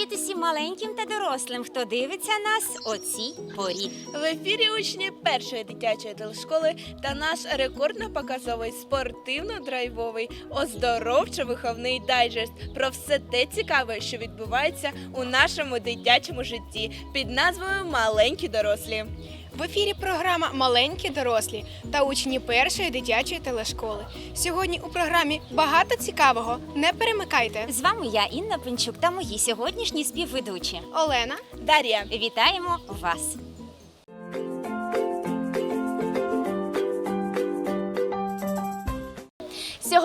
Привіт усім маленьким та дорослим, хто дивиться нас о цій порі. В ефірі учні першої дитячої телешколи та наш рекордно-показовий спортивно-драйвовий оздоровчо-виховний дайджест про все те цікаве, що відбувається у нашому дитячому житті під назвою Маленькі дорослі. В ефірі програма Маленькі дорослі та учні першої дитячої телешколи. Сьогодні у програмі багато цікавого. Не перемикайте. З вами я, Інна Пинчук, та мої сьогоднішні співведучі. Олена, Дар'я, Вітаємо вас!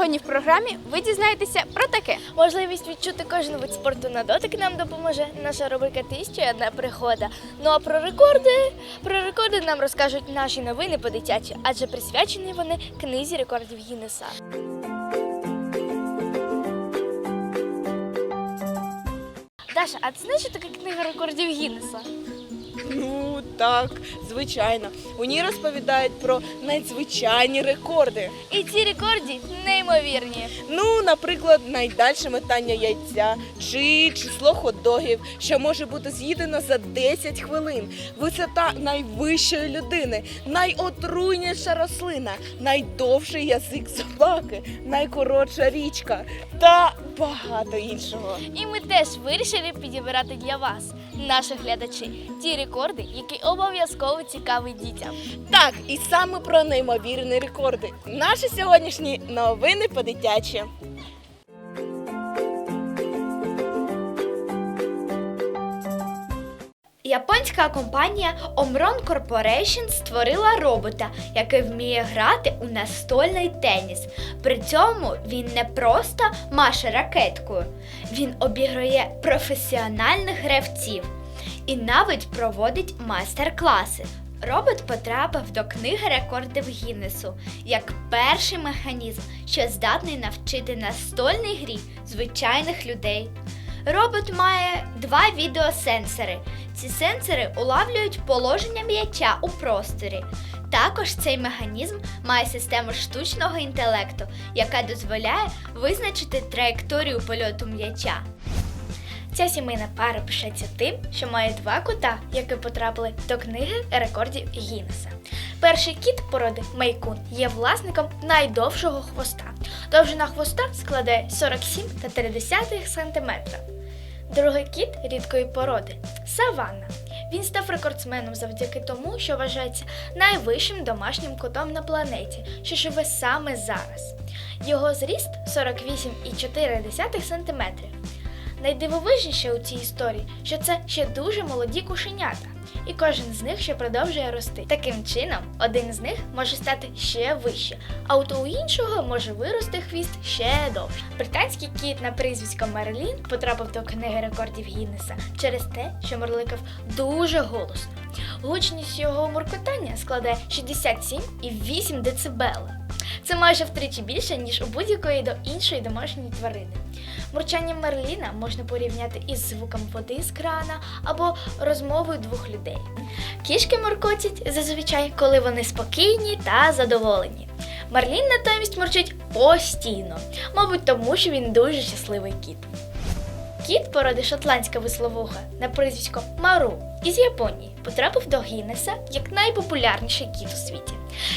Сьогодні в програмі ви дізнаєтеся про таке. Можливість відчути кожен вид спорту на дотик нам допоможе наша рубрика «Тисяча і одна пригода. Ну а про рекорди, про рекорди нам розкажуть наші новини по дитячі, адже присвячені вони книзі рекордів Гіннеса. Даша, а ти знаєш, що таке книга рекордів Гіннеса? Ну так, звичайно. У ній розповідають про надзвичайні рекорди. І ці рекорди неймовірні. Ну, наприклад, найдальше метання яйця чи число хот-догів, що може бути з'їдено за 10 хвилин, висота найвищої людини, найотруйніша рослина, найдовший язик собаки, найкоротша річка та багато іншого. І ми теж вирішили підібрати для вас, наших глядачів, ті рекорди, які обов'язково цікаві дітям. Так, і саме про неймовірні рекорди. Наші сьогоднішні новини по-дитячі. Японська компанія Omron Corporation створила робота, який вміє грати у настольний теніс. При цьому він не просто маше ракеткою, він обіграє професіональних гравців і навіть проводить майстер-класи. Робот потрапив до книги рекордів Гіннесу як перший механізм, що здатний навчити настольній грі звичайних людей. Робот має два відеосенсори. Ці сенсори улавлюють положення м'яча у просторі. Також цей механізм має систему штучного інтелекту, яка дозволяє визначити траєкторію польоту м'яча. Ця сімейна пара пишеться тим, що має два кота, які потрапили до книги рекордів Гіннеса. Перший кіт породи Мейкун є власником найдовшого хвоста. Довжина хвоста складає 47,3 см. Другий кіт рідкої породи Саванна. Він став рекордсменом завдяки тому, що вважається найвищим домашнім котом на планеті, що живе саме зараз. Його зріст 48,4 см. Найдивовижніше у цій історії, що це ще дуже молоді кушенята, і кожен з них ще продовжує рости. Таким чином, один з них може стати ще вище, а от у іншого може вирости хвіст ще довше. Британський кіт на прізвисько Мерлін потрапив до книги рекордів Гіннеса через те, що мурликав дуже голосно. Гучність його муркотання складає 67,8 дБ. Це майже втричі більше, ніж у будь-якої до іншої домашньої тварини. Мурчання Мерліна можна порівняти із звуком води з крана або розмовою двох людей. Кішки муркотять зазвичай, коли вони спокійні та задоволені. Мерлін натомість мурчить постійно, мабуть, тому що він дуже щасливий кіт. Кіт породи шотландська висловуха на прізвисько Мару із Японії потрапив до Гіннеса як найпопулярніший кіт у світі.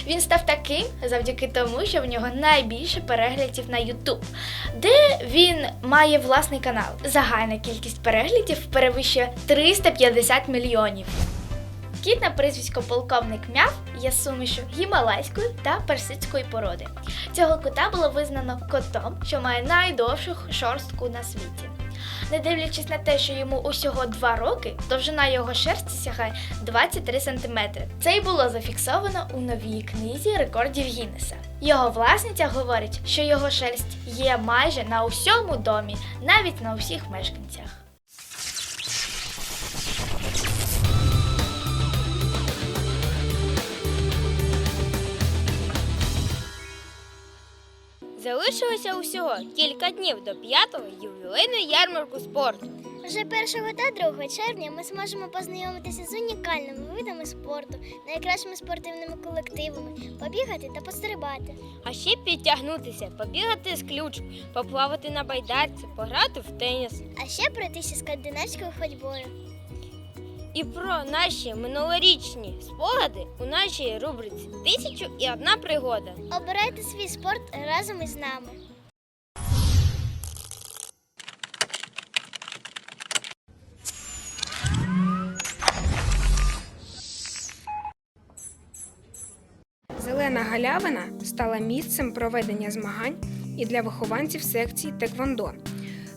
Він став таким завдяки тому, що в нього найбільше переглядів на YouTube, де він має власний канал. Загальна кількість переглядів перевищує 350 мільйонів. Кіт на прізвисько полковник Мяв є сумішю гімалайської та персидської породи. Цього кота було визнано котом, що має найдовшу шорстку на світі. Не дивлячись на те, що йому усього 2 роки, довжина його шерсті сягає 23 см. Це й було зафіксовано у новій книзі рекордів Гіннеса. Його власниця говорить, що його шерсть є майже на усьому домі, навіть на усіх мешканцях. Залишилося усього кілька днів до п'ятого ювілейної ярмарку спорту. Вже 1 та 2 червня ми зможемо познайомитися з унікальними видами спорту, найкращими спортивними колективами, побігати та пострибати. А ще підтягнутися, побігати з ключ, поплавати на байдарці, пограти в теніс. А ще пройтися скандинавською ходьбою. І про наші минулорічні спогади у нашій рубриці Тисячу і одна пригода. Обирайте свій спорт разом із нами. Зелена галявина стала місцем проведення змагань і для вихованців секції Теквондо.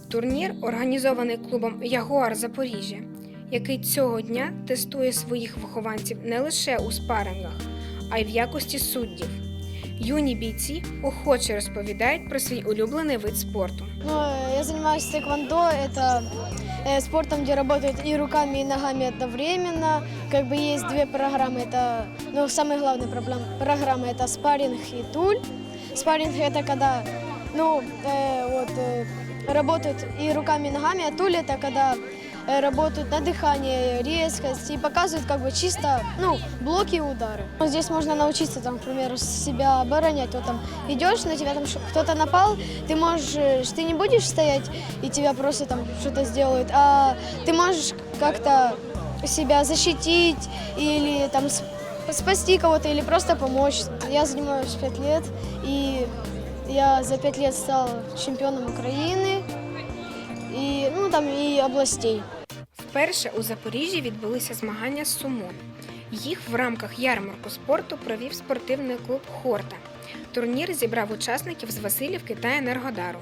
Турнір організований клубом Ягуар Запоріжжя, який цього дня тестує своїх вихованців не лише у спарингах, а й в якості суддів. Юні бійці охоче розповідають про свій улюблений вид спорту. Ну, э, я занимаюсь тэквондо. Это э, спортом, где работают и руками, и ногами одновременно. Как бы есть две программы. Это, ну, самая главная проблем- программа – это спарринг и туль. Спарринг – это когда, ну, э, вот, э, работают и руками, и ногами, а туль – это когда э, работают на дыхание, резкость и показывают как бы чисто, ну, блоки и удары. Ну, Здесь можно научиться, там, к примеру, себя оборонять. Вот там идешь, на тебя там кто-то напал, ты можешь, ты не будешь стоять и тебя просто там что-то сделают, а ты можешь как-то себя защитить или там спасти кого-то или просто помочь. Я занимаюсь пять лет и я за пять лет стал чемпионом Украины и ну там и областей. Вперше у Запоріжжі відбулися змагання з сумо. Їх в рамках ярмарку спорту провів спортивний клуб Хорта. Турнір зібрав учасників з Васильівки та Енергодару.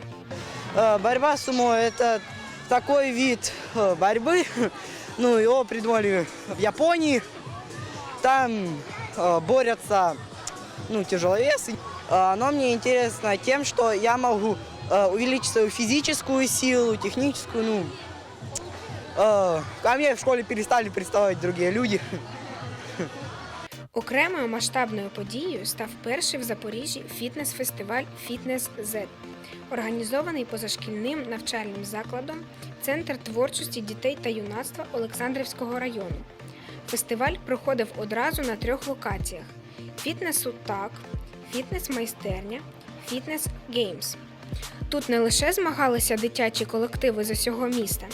Э, Борьба с сумо – это такой вид э, борьбы. Ну, его придумали в Японии. Там э, борются ну, тяжеловесы. Э, Оно мне интересно тем, что я могу э, увеличить свою физическую силу, техническую. Ну, ко мне в школе перестали приставать другие люди. Окремою масштабною подією став перший в Запоріжжі фітнес-фестиваль Фітнес Z, організований позашкільним навчальним закладом Центр творчості дітей та юнацтва Олександрівського району. Фестиваль проходив одразу на трьох локаціях: фітнесу так, фітнес-майстерня, фітнес геймс. Тут не лише змагалися дитячі колективи з усього міста,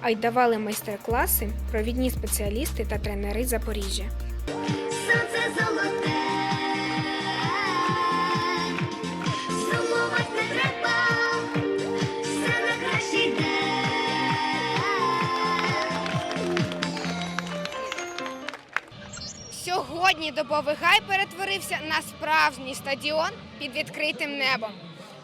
а й давали майстер-класи провідні спеціалісти та тренери Запоріжжя. Сонце золоте. Сьогодні добовий гай перетворився на справжній стадіон під відкритим небом.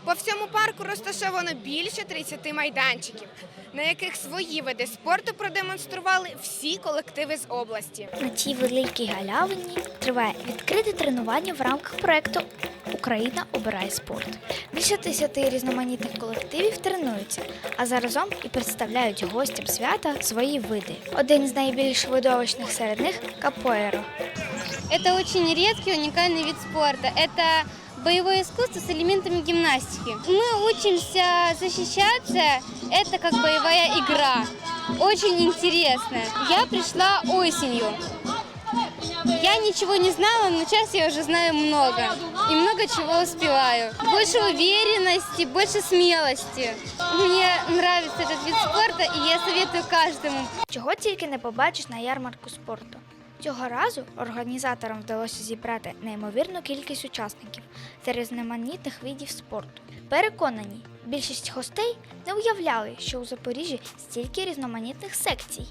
По всьому парку розташовано більше 30 майданчиків, на яких свої види спорту продемонстрували всі колективи з області. На цій великій галявині триває відкрите тренування в рамках проекту Україна обирає спорт. Більше десяти різноманітних колективів тренуються, а заразом і представляють гостям свята свої види. Один з найбільш видовищних серед них капоеро. Это очень редкий, уникальный вид спорта. Это боевое искусство с элементами гимнастики. Мы учимся защищаться. Это как боевая игра. Очень интересная. Я пришла осенью. Я ничего не знала, но сейчас я уже знаю много. И много чего успеваю. Больше уверенности, больше смелости. Мне нравится этот вид спорта, и я советую каждому Чого тільки не побачиш на ярмарку спорту. Цього разу організаторам вдалося зібрати неймовірну кількість учасників з різноманітних видів спорту. Переконані, більшість гостей не уявляли, що у Запоріжжі стільки різноманітних секцій.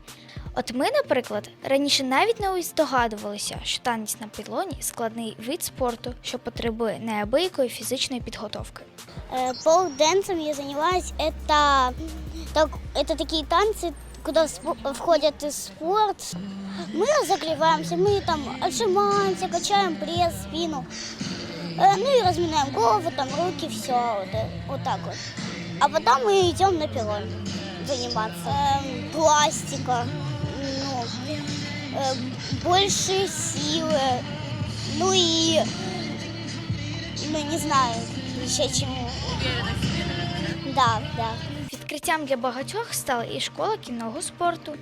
От ми, наприклад, раніше навіть не здогадувалися, що танець на пілоні складний вид спорту, що потребує неабиякої фізичної підготовки. Полденсом я занимаюсь. Это, так, это такие танцы, Куда входят и спорт. Мы разогреваемся, мы там отжимаемся, качаем пресс, спину. Э, Ну и разминаем голову, там руки, все вот, э, вот так вот. А потом мы идем на пилон заниматься. Эм, пластика, ну, э, больше силы, ну и, ну не знаю, еще чему. Да, да. Відкриттям для багатьох стала і школа кінного спорту,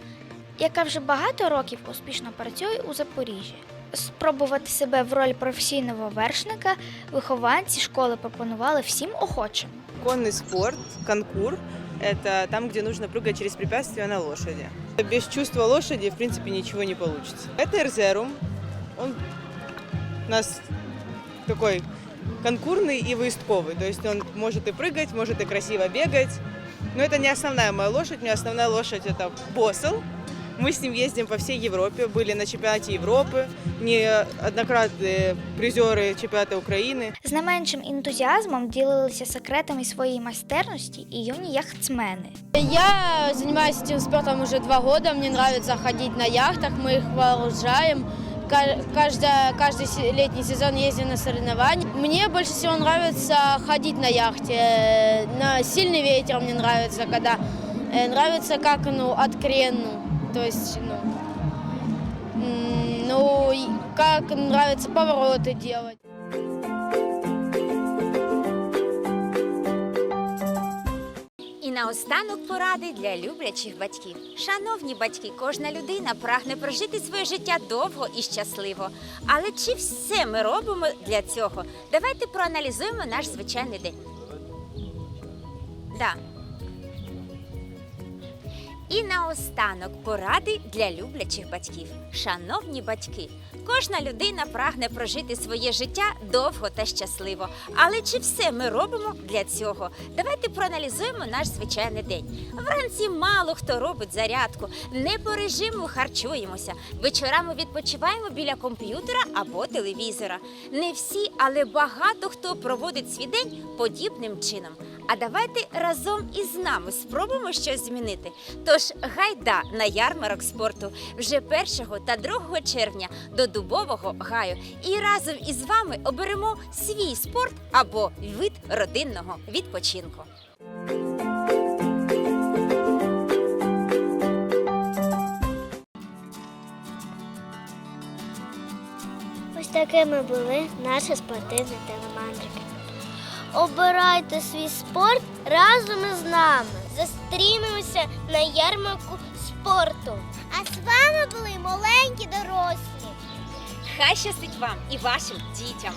яка вже багато років успішно працює у Запоріжжі. Спробувати себе в роль професійного вершника вихованці школи пропонували всім охочим. Конный спорт, конкур – это там, где нужно прыгать через препятствия на лошади. Без чувства лошади, в принципе, ничего не получится. Это эрзерум. Он у нас такой конкурный и выездковый. То есть он может и прыгать, может и красиво бегать. Но это не основная моя лошадь. У меня основная лошадь – это Босл. Мы с ним ездим по всей Европе, были на чемпионате Европы, неоднократные призеры чемпионата Украины. З не меншим ентузіазмом ділилися секретами своєї майстерності і юні яхтсмени. Я занимаюсь этим спортом уже два года. Мне нравится ходить на яхтах, мы их вооружаем. Ка- Каждый, каждый се- летний сезон ездим на соревнования. Мне больше всего нравится ходить на яхте. Э, На сильный ветер мне нравится, когда э, нравится как ну открен, ну, то есть ну, м, ну и как нравится повороты делать. Наостанок поради для люблячих батьків. Шановні батьки, кожна людина прагне прожити своє життя довго і щасливо. Але чи все ми робимо для цього? Давайте проаналізуємо наш звичайний день. Да. І наостанок поради для люблячих батьків. Шановні батьки, кожна людина прагне прожити своє життя довго та щасливо. Але чи все ми робимо для цього? Давайте проаналізуємо наш звичайний день. Вранці мало хто робить зарядку, не по режиму харчуємося. Вечорами відпочиваємо біля комп'ютера або телевізора. Не всі, але багато хто проводить свій день подібним чином. А давайте разом із нами спробуємо щось змінити. Тож гайда на ярмарок спорту вже 1 та 2 червня до Дубового гаю. І разом із вами оберемо свій спорт або вид родинного відпочинку. Ось такими були наші спортивні телемандрики. Обирайте свій спорт разом із нами. Зустрінемося на ярмарку спорту. А з вами були маленькі дорослі. Хай щастить вам і вашим дітям!